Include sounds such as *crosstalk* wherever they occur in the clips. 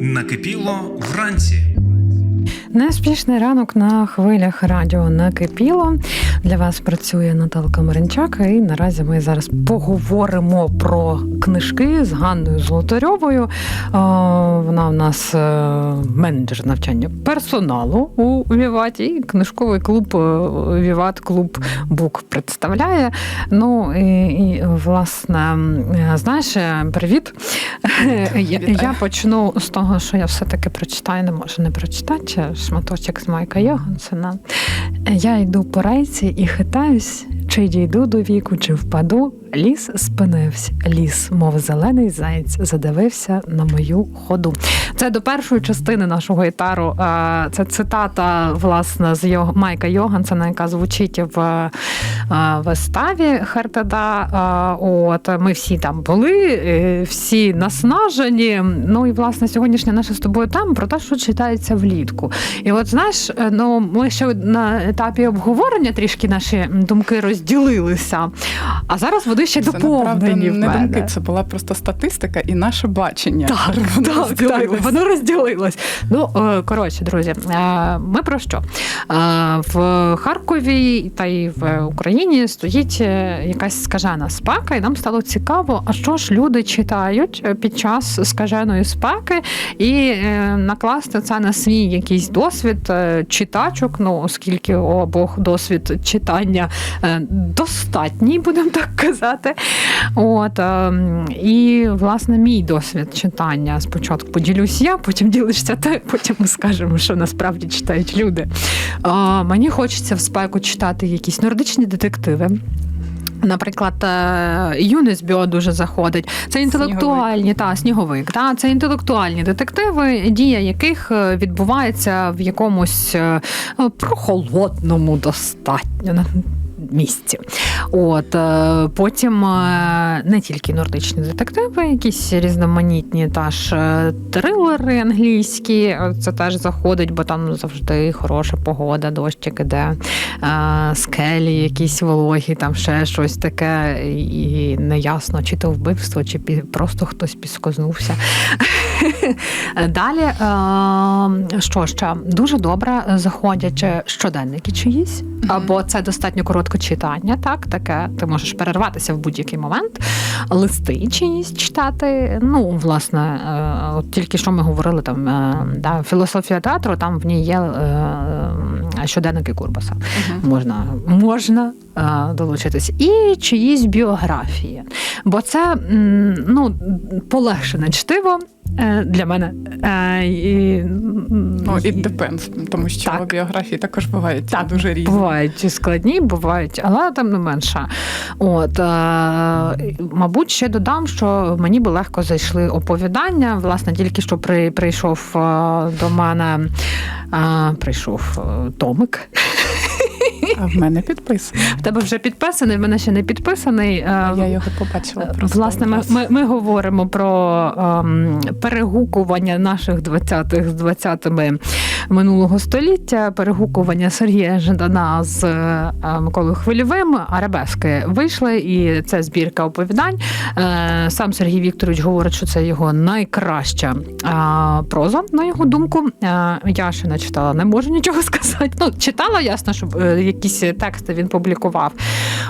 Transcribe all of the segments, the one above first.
Накипіло вранці. Неспішний ранок на хвилях радіо накипіло. Для вас працює Наталка Маринчак, і наразі ми зараз поговоримо про книжки з Ганною Золотарьовою. Вона в нас е, менеджер навчання персоналу у Віваті. І книжковий клуб е, Віват Клуб Бук представляє. Ну і, і власне, е, знаєш, привіт. Я, я почну з того, що я все-таки прочитаю, не можу не прочитати шматочок з Майка Йогансена. Я йду по рейці і хитаюсь, чи дійду до віку, чи впаду. Ліс спинився, ліс, мов зелений заєць, задивився на мою ходу. Це до першої частини нашого етару. Це цитата власне з його Майка Йогансена, яка звучить в виставі Хертеда. От ми всі там були, е, всі наснажені. Ну і власне сьогоднішня наша з тобою тема про те, що читається влітку. І от знаєш, е, ну ми ще на етапі обговорення трішки наші думки розділилися. А зараз вони ще Це доповнені. в не думки, це була просто статистика і наше бачення. Так, Воно так, розділилось. так, воно розділилось. Ну, е, коротше, друзі, е, ми про що? Е, В Харкові та й в Україні стоїть якась скажена спека, і нам стало цікаво, а що ж люди читають під час скаженої спеки, і накласти це на свій якийсь досвід читачок, ну, оскільки у обох досвід читання достатній, будемо так казати. От, е, і, власне, мій досвід читання. Спочатку поділюсь я, потім ділишся ти, потім ми скажемо, що насправді читають люди. Е, Мені хочеться в спеку читати якісь нордичні детективи. Наприклад, е, Юнесбіо дуже заходить. Це інтелектуальні та сніговик. Та це інтелектуальні детективи, дія яких е, відбувається в якомусь прохолодному достатньо місці. От е, потім е, не тільки нордичні детективи, якісь різноманітні та ж е, трилери англійські. Це теж заходить, бо там завжди хороша погода, дощик іде, скелі, якісь вологі, там ще щось таке, і неясно, чи то вбивство, чи просто хтось підскознувся. *laughs* Далі, що ще дуже добре заходять щоденники чиїсь, або це достатньо коротке читання, так таке. Ти можеш перерватися в будь-який момент, листи чиїсь читати. Ну, власне, е, от тільки що ми говорили там, е, да, філософія театру, там в ній є е, щоденники Курбаса. Мгм. Можна, можна долучитись. І чиїсь біографії. Бо це ну, полегшене чтиво для мене. Е, і, Ну, it depends, тому що Так. біографії також бувають Так, дуже різні. Бувають складні, бувають, але тим не менше. От, е, мабуть, ще додам, що мені би легко зайшли оповідання. Власне, тільки що при, прийшов е, до мене е, прийшов е, Томик. А в мене підписано. В тебе вже підписаний, в мене ще не підписаний. Я його побачила. Е, просто Власне, ми, ми, ми говоримо про ем, перегукування наших 20-х з 20-ми минулого століття, перегукування Сергія Жадана з е, Миколою Хвильовим. Арабески вийшли, і це збірка оповідань. Е, сам Сергій Вікторович говорить, що це його найкраща е, проза, на його думку. Е, я ще не читала, не можу нічого *laughs* сказати. Ну, читала, ясно, що е, якісь тексти він публікував.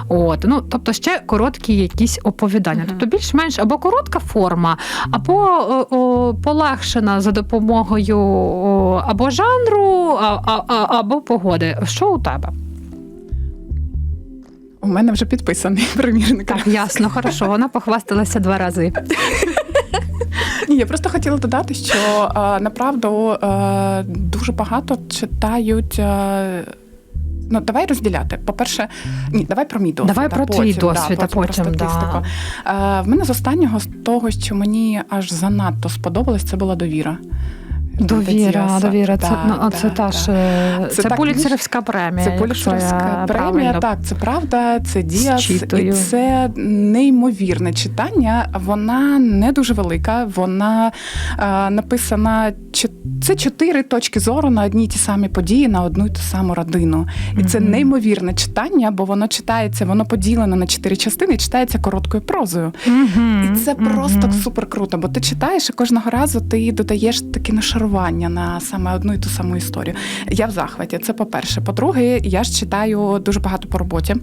От, ну, тобто ще короткі якісь оповідання. Мгм. Тобто більш-менш або коротка форма, або о, о, полегшена за допомогою о, або жанру, а, а, а, або погоди. Що у тебе? У мене вже підписаний *laughs* примірник. Так, ясно, хорошо. Вона похвасталася два рази. Ні, я просто хотіла додати, що е, направду е, дуже багато читають. Ну, давай розділяти. По-перше, ні, давай про мій досвід. Давай про твій досвід, а потім, про да. Е, в мене з останнього з того, що мені аж занадто сподобалось, це була довіра. Довіра, довіра. Це, Да, ну, да, це та ж да. Це це, так, Пуліцерівська премія. Це якщо премія, правильно так, це правда, це Діас, і це неймовірне читання. Вона не дуже велика. Вона е, написана це чотири точки зору на одні й ті самі події, на одну й ту саму родину. І це неймовірне читання, бо воно читається, воно поділене на чотири частини, і читається короткою прозою. І це просто супер круто, бо ти читаєш і кожного разу ти додаєш таке нашарування на саме одну і ту саму історію. Я в захваті. Це по-перше. По-друге, я ж читаю дуже багато по роботі.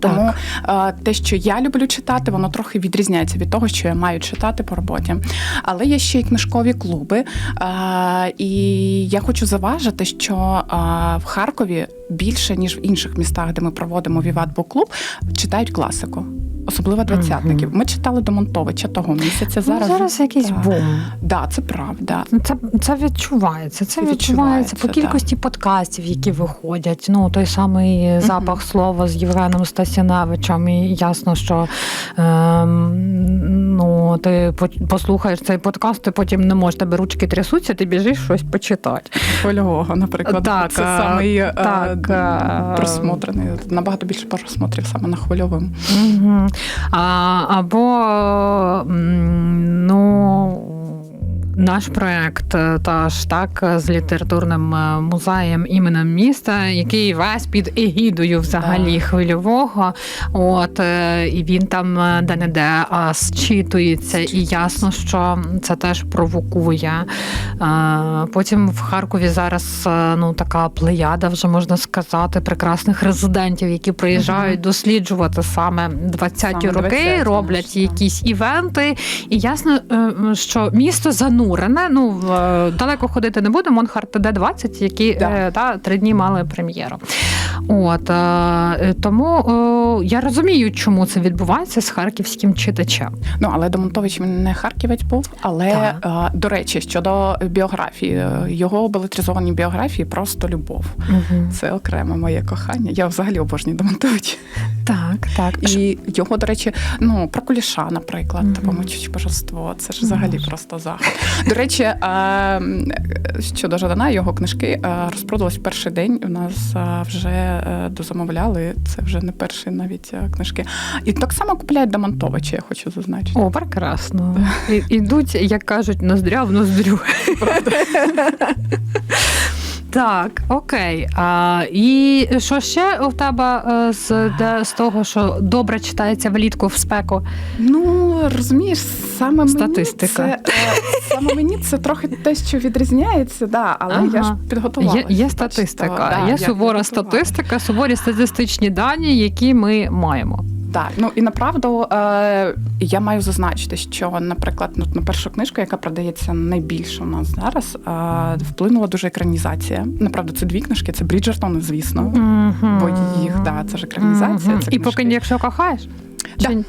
Тому е, те, що я люблю читати, воно трохи відрізняється від того, що я маю читати по роботі. Але є ще й книжкові клуби. І я хочу заважити, що в Харкові більше ніж в інших містах, де ми проводимо Віват Бук-клуб, читають класику, особливо двадцятників. Ми читали до Монтовича того місяця. Ну, Зараз зараз якийсь Так. бум. Да, це правда. Ну, Це, це відчувається. Це Відчувається, відчувається по так. кількості подкастів, які виходять. Ну, той самий запах слова з Євгеном Стасяневичем. І ясно, що ем, ну, ти по- послухаєш цей подкаст, ти потім не можеш, тебе ручки трясуться, ти біжиш щось почитати. Хвильового, наприклад, Так, це а, самий е, так, просмотрений. Набагато більше просмотрів саме на хвильовому. Угу. А, або ну. Наш проект е, теж так з літературним е, музеєм іменем міста, який весь під егідою взагалі хвильового. От е, і він там е, де-не-де а, зчитується, і ясно, що це теж провокує. Потім в Харкові зараз ну така плеяда, вже можна сказати, прекрасних резидентів, які приїжджають досліджувати саме 20-ті Саме роки, 20-ті роблять якісь івенти. І ясно, що місто занурене. Ну е, далеко ходити не будемо. Монхарт Д-20, які Да. е, та, три дні мали прем'єру. От е, тому я розумію, чому це відбувається з харківським читачем. Ну але Домонтович він не харківець був. Але е, до речі, щодо біографії, його балетризовані біографії просто любов. Це окреме моє кохання. Я взагалі обожнюю Домонтовича. Так, так. І його, до речі, ну про куліша, наприклад, Мгм. помочуть божество. Це ж взагалі Боже. просто заход. До речі, що до щодо Жадана, його книжки розпродались в перший день. У нас вже е, дозамовляли. Це вже не перші навіть е, книжки. І так само купляють Домонтовича, я хочу зазначити. О, прекрасно. Ідуть, як кажуть, ноздря в ноздрю. *laughs* Так, окей. А, і що ще у тебе е, з, де, з того, що добре читається влітку в спеку? Ну розумієш, саме Статистика. мені це е, саме мені це трохи те, що відрізняється, да, але Ага. я ж підготувалася. Є, є статистика, да, є я сувора статистика, суворі статистичні дані, які ми маємо. Так, ну і направду е, я маю зазначити, що, наприклад, ну, на першу книжку, яка продається найбільше у нас зараз, е, вплинула дуже екранізація. Направду, це дві книжки, це Бріджертон, звісно. Мгм. Бо їх, да, це ж екранізація, Мгм. це І поки якщо кохаєш, Да. чи?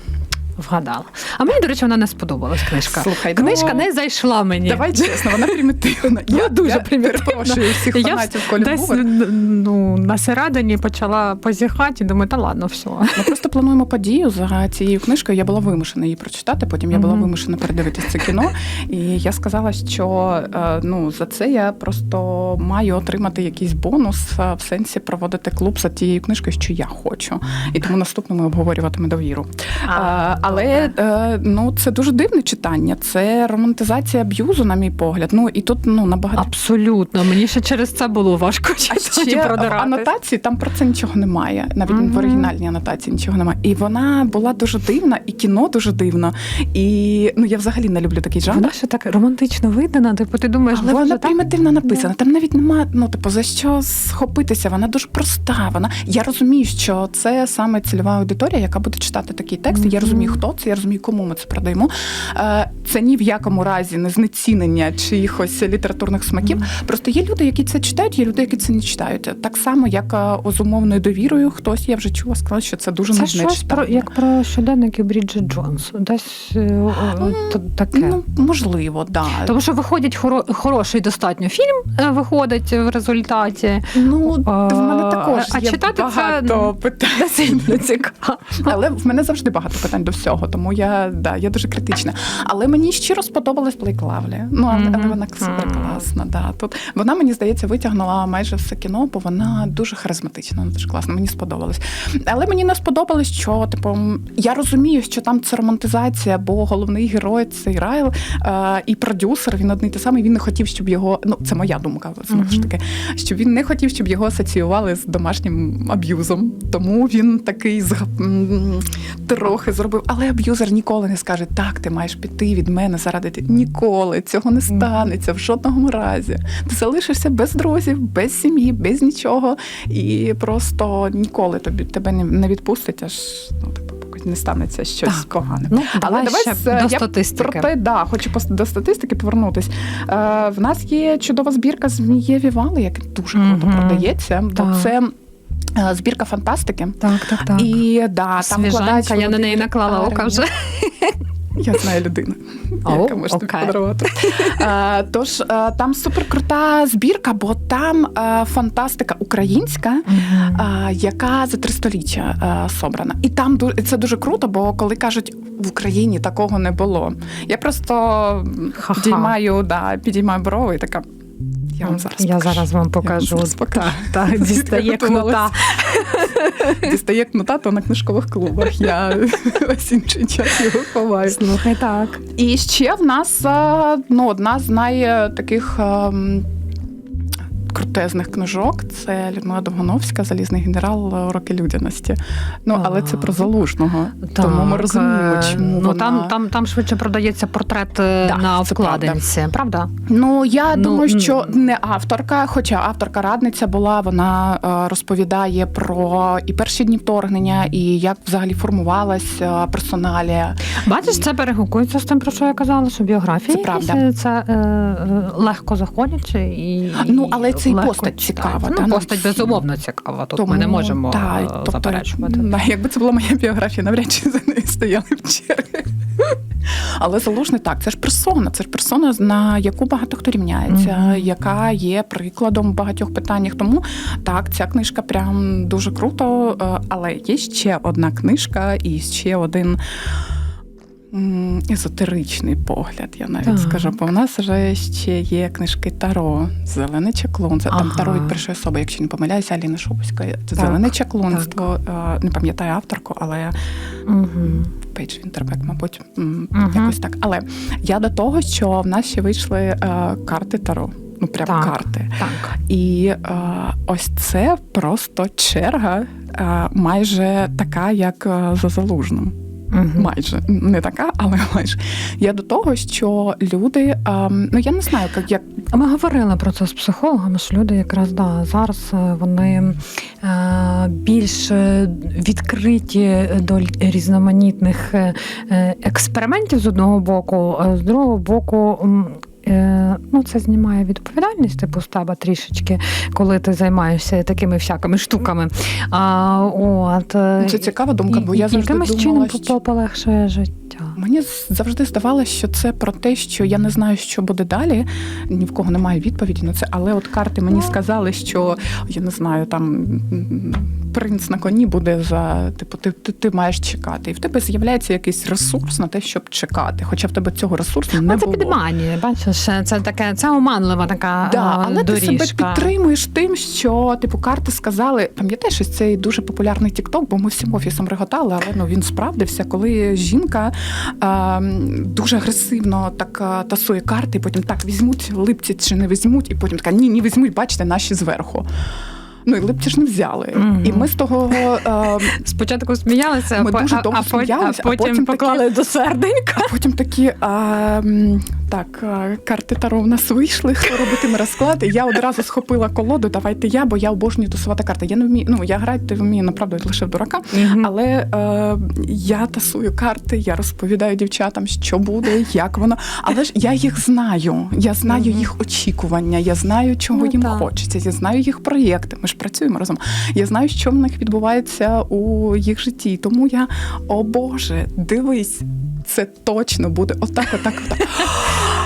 Вгадала. А мені, до речі, вона не сподобалась книжка. Слухай, Книжка ну, не зайшла мені. Давай чесно, вона примітивна. *laughs* Ну, дуже я перепрошую всіх Я фанатів Десь ну, на середині почала позіхати і думаю, та ладно, все. Ми просто плануємо подію за цією книжкою. Я була вимушена її прочитати. Потім я була вимушена передивитися це кіно. І я сказала, що е, ну за це я просто маю отримати якийсь бонус е, в сенсі проводити клуб за тією книжкою, що я хочу. І тому наступно ми обговорюватиме довіру. А, але е, ну це дуже дивне читання. Це романтизація аб'юзу, на мій погляд. Ну і тут ну набагато. Абсолютно. Мені ще через це було важко читати ще в анотації там про це нічого немає. Навіть Мгм. в оригінальній анотації нічого немає. І вона була дуже дивна, і кіно дуже дивно. І ну я взагалі не люблю такий жанр. Вона ще так романтично видана, типу ти думаєш, Але вона так? примітивно написана. Там навіть нема, ну типу, за що схопитися. Вона дуже проста. Вона я розумію, що це саме цільова аудиторія, яка буде читати такий текст. і Я розумію, хто це, я розумію, кому ми це продаємо. Е, Це ні в якому разі не знецінення чиїхось літературних смаків. Просто є люди, які це читають, є люди, які це не читають. Так само, як е, з умовною довірою, хтось я вже чула, сказала, що це дуже Це щось про як про щоденники Бріджит Джонс. Десь е, о, о, таке. Ну, можливо, да. Тому що виходить хоро- хороший достатньо фільм, виходить в результаті. Ну, А, в мене також а є читати це багато питань. Цікаво. Але в мене завжди багато питань до всього. Тому я да, я дуже критична. Але мені щиро сподобалась Блейклавлі. Ну але, але Мгм. вона супер класна. Да. Тут вона мені здається витягнула майже все кіно, бо вона дуже харизматична, вона дуже класна. Мені сподобалось. Але мені не сподобалось, що типу я розумію, що там це романтизація, бо головний герой цей Райл е, і продюсер. Він одний те самий. Він не хотів, щоб його. Ну це моя думка знову ж таки. Щоб він не хотів, щоб його асоціювали з домашнім аб'юзом. Тому він такий зга- трохи зробив. Але аб'юзер ніколи не скаже: так, ти маєш піти від мене заради. Ніколи цього не станеться в жодному разі. Ти залишишся без друзів, без сім'ї, без нічого, і просто ніколи тобі тебе не, відпустить, аж ну типу, поки не станеться щось Так. погане. Ну, Але давай, ще з- до я статистики. Про те, да, хочу до статистики повернутись. Е, в нас є чудова збірка Змієві Вали, яка дуже круто Мгм. продається, бо це збірка фантастики. Так, так, так. І да, там Свіженька, вкладається я на неї наклала ока вже. Я знаю людину, О, яка може тобі подарувати. Е, Тож е, там суперкрута збірка, бо там е, фантастика українська. А, яка за три століття а, собрана. І там це дуже круто, бо коли кажуть, в Україні такого не було. Я просто підіймаю, да, підіймаю брови і така. Я вам зараз Я покажу. зараз вам Я вам покажу. зараз покажу. Та, так, дістає кнота, кнута. Дістає кнута, то на книжкових клубах. Я *laughs* весь інший час його ховаю. Слухай, так. І ще в нас ну, одна з найтаких ем, крутезних книжок це Людмила Довгоновська, Залізний генерал Роки людяності. Ну, але це про залужного. Тому ми розуміємо, е, чому ну, вона... там, там, там швидше продається портрет е, Да, на вкладинці, правда? Ну я Ну, думаю, що не авторка, хоча авторка радниця була, вона е, розповідає про і перші дні вторгнення, і як взагалі формувалась персоналія. Бачиш, це перегукується з тим, про що я казала, що біографії Це правда. це е, легко заходячи і Ну, але це і постать цікава, Ну, та, ну, постать безумовно цікава. Тут ми не можемо та, е, тобто, заперечувати. *laughs* якби це була моя біографія, навряд чи за нею стояли в черги. Але залужний так, це ж персона, це ж персона, на яку багато хто рівняється, Мгм. яка є прикладом в багатьох питаннях. Тому так, ця книжка прям дуже круто. е, Але є ще одна книжка і ще один. Езотеричний погляд, я навіть Так. скажу, бо в нас вже ще є книжки Таро, Зелене чаклунство. Там Ага. Таро від першої особи, якщо не помиляюся, Аліна Шубська. Це Так, Зелене чаклунство. Е, Не пам'ятаю авторку, але Мгм. Пейдж Вінтербек, мабуть, Мгм. якось так. Але я до того, що в нас ще вийшли е, карти Таро. Ну, прям Так. карти. Так. І е, ось це просто черга, е, майже така, як е, за залужним. Мгм. Майже не така, але *laughs* майже. Я до того, що люди, ем, ну я не знаю, як, як Ми говорили про це з психологами, що люди якраз да, зараз е, вони е, більш е, відкриті до різноманітних експериментів з одного боку, а з другого боку. Е, Ну, це знімає відповідальність типу з тебе трішечки, коли ти займаєшся такими всякими штуками. А, от, е, це цікава думка, бо я завжди думала, чином що... полегшує життя. Мені завжди здавалося, що це про те, що я не знаю, що буде далі. Ні в кого немає відповіді на це. Але от карти мені Ну. сказали, що я не знаю, там принц на коні буде за типу, ти, ти, ти маєш чекати. І в тебе з'являється якийсь ресурс на те, щоб чекати. Хоча в тебе цього ресурсу не Ну, це було. підманює, бачиш, це таке, це оманлива така Да, а, але ти себе підтримуєш тим, що типу карти сказали. Пам'ятаєш, ось цей дуже популярний тікток, бо ми всім офісом реготали, але ну він справдився, коли жінка дуже агресивно так тасує карти, і потім так візьмуть липці чи не візьмуть, і потім така ні, ні, візьмуть, бачите, наші зверху. Ну і липці ж не взяли. Мгм. І ми з того а, Спочатку сміялися, Ми а, дуже довго а, потім- сміялися, а а потім, потім такі- поклали до серденька. А потім такі м, так, карти Таро в нас вийшли, хто робитиме розклад. І я одразу схопила колоду, давайте я, бо я обожнюю тасувати карти. Я не вмію, ну я грати вмію, направду, лише в дурака. Але е, я тасую карти, я розповідаю дівчатам, що буде, як воно. Але ж я їх знаю. Я знаю Мгм. їх очікування, я знаю, чого Ну, їм так. хочеться. Я знаю їх проєкти. Ми ж працюємо разом. Я знаю, що в них відбувається у їх житті. Тому я, о Боже, дивись, це точно буде отак, отак, отак. *gasps*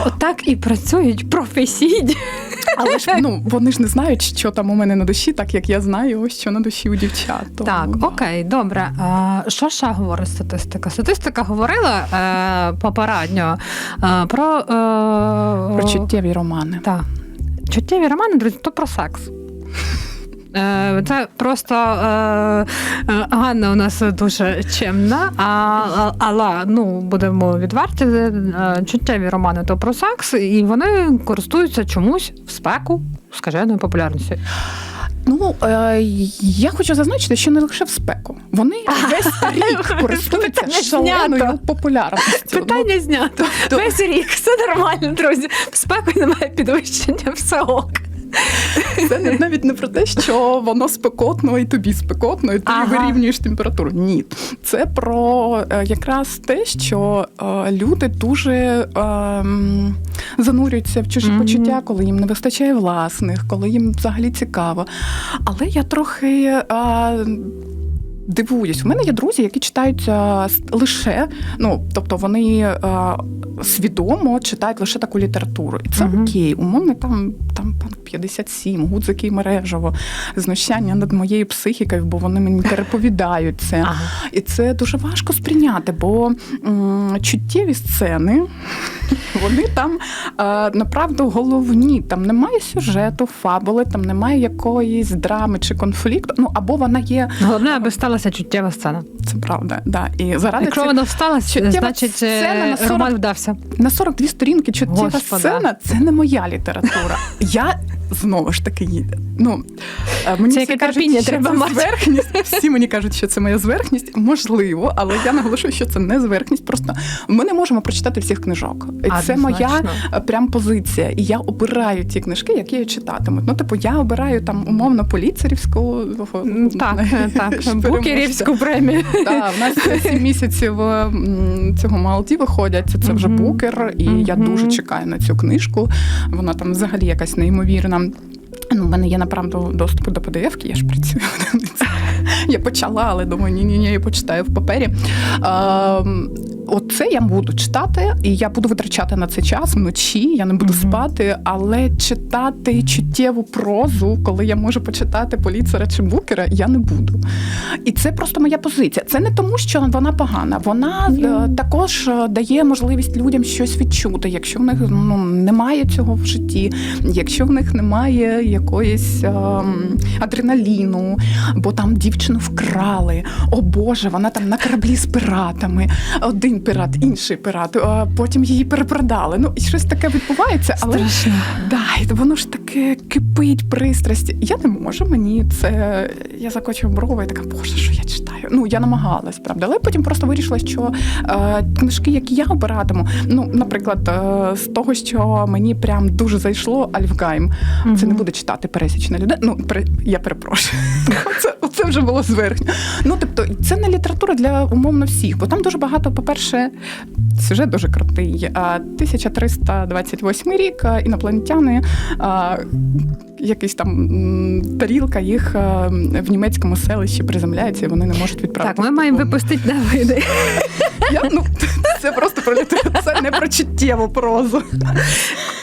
Отак і працюють професійні *laughs* Але ж ну вони ж не знають, що там у мене на душі, так як я знаю, що на душі у дівчат. Тому, Так, да. окей, добре. А, що ще говорить статистика? Статистика говорила е, попередньо е, про, е, Про чуттєві романи. Так. Чуттєві романи, друзі, то про секс. Е, Це просто е, е, Ганна у нас дуже чемна, а, але ну, будемо відверті, чуттєві романи то про секс, і вони користуються чомусь в спеку скаженою популярністю. Ну е, я хочу зазначити, що не лише в спеку. Вони весь *laughs* рік користуються шаленою популярністю. Питання знято. Весь рік, все нормально, друзі. В спеку немає підвищення, все ок. Це навіть не про те, що воно спекотно і тобі спекотно, і ти Ага. вирівнюєш температуру. Ні, це про е, якраз те, що е, люди дуже е, занурюються в чужі Мгм. почуття, коли їм не вистачає власних, коли їм взагалі цікаво. Але я трохи. е, Дивуюсь, у мене є друзі, які читають е, лише, ну тобто вони е, свідомо читають лише таку літературу, і це Мгм. окей. Умовно, там там панк 57, гудзики і мережево, знущання над моєю психікою, бо вони мені переповідають це. Ага. І це дуже важко сприйняти, бо м, чуттєві сцени *laughs* вони там е, направду головні. Там немає сюжету, фабули, там немає якоїсь драми чи конфлікту. Ну або вона є, Головне, аби сталася чуттєва сцена. це правда. Да. І заради Якщо вона сталася, Чуттєва значить сцена е, на 40 роман вдався. на 42 сторінки чуттєва Господа. сцена це не моя література. Я знову ж таки їде. Ну е, мені Це яке кажуть, терпіння що треба це мати. зверхність. Всі мені кажуть, що це моя зверхність. Можливо, але я наголошую, що це не зверхність. Просто ми не можемо прочитати всіх книжок. І це моя е, прям позиція. І я обираю ті книжки, які я читатиму. Ну, типу, я обираю там умовно поліцерівську. Так, *laughs* так. Букерівську премію. Так, в нас сім місяців цього Малді виходять. Це вже букер, і я дуже чекаю на цю книжку. Вона там взагалі якась неймовірна. Ну, в мене є направду доступ до PDF-ки, я ж працюю. Я почала, але думаю, ні, ні, ні, я почитаю в папері. Ем, Оце я буду читати, і я буду витрачати на це час вночі. Я не буду Мгм. спати, але читати чуттєву прозу, коли я можу почитати поліцера чи букера, я не буду. І це просто моя позиція. Це не тому, що вона погана. Вона е, також е, дає можливість людям щось відчути, якщо в них ну, немає цього в житті, якщо в них немає якоїсь ем, адреналіну, бо там дівчину вкрали. О Боже, вона там на кораблі з піратами. Один пірат, інший пірат, а потім її перепродали. Ну і щось таке відбувається, але Страшно. Да, воно ж таке кипить пристрасть. Я не можу, мені це. Я закочую брови і така, боже, що я читаю. Ну, я намагалась, правда. Але потім просто вирішила, що е, книжки, які я обиратиму, ну, наприклад, е, з того, що мені прям дуже зайшло Альфгайм, це не буде читати пересічна людина. Ну, пере... я перепрошую. *laughs* Це, це вже було зверхньо. Ну, тобто, це не література для умовно всіх, бо там дуже багато, по-перше, сюжет дуже крутий. А, 1328 рік інопланетяни, а, якийсь там тарілка їх в німецькому селищі приземляється, і вони не можуть відправити. Так, ми маємо випустити на. Я, ну, це просто про літературу, це не про чуттєву прозу.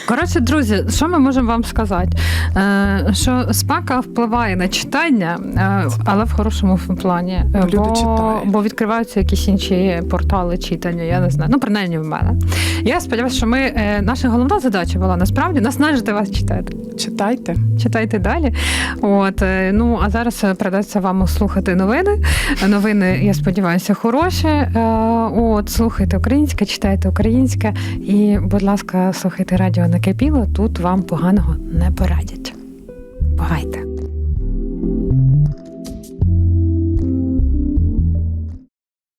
Коротше, друзі, що ми можемо вам сказати? Е, що спака впливає на читання, е, але в хорошому плані. Ну, люди бо, читають. бо відкриваються якісь інші портали читання, я не знаю. Ну, принаймні в мене. Я сподіваюся, що ми, е, наша головна задача була насправді наснажити вас читати. Читайте. Читайте далі. От, е, ну, а зараз е, придеться вам слухати новини. Новини, я сподіваюся, хороші. Е, От, слухайте українське, читайте українське. І, будь ласка, слухайте радіо накипіло. Тут вам поганого не порадять. Бувайте!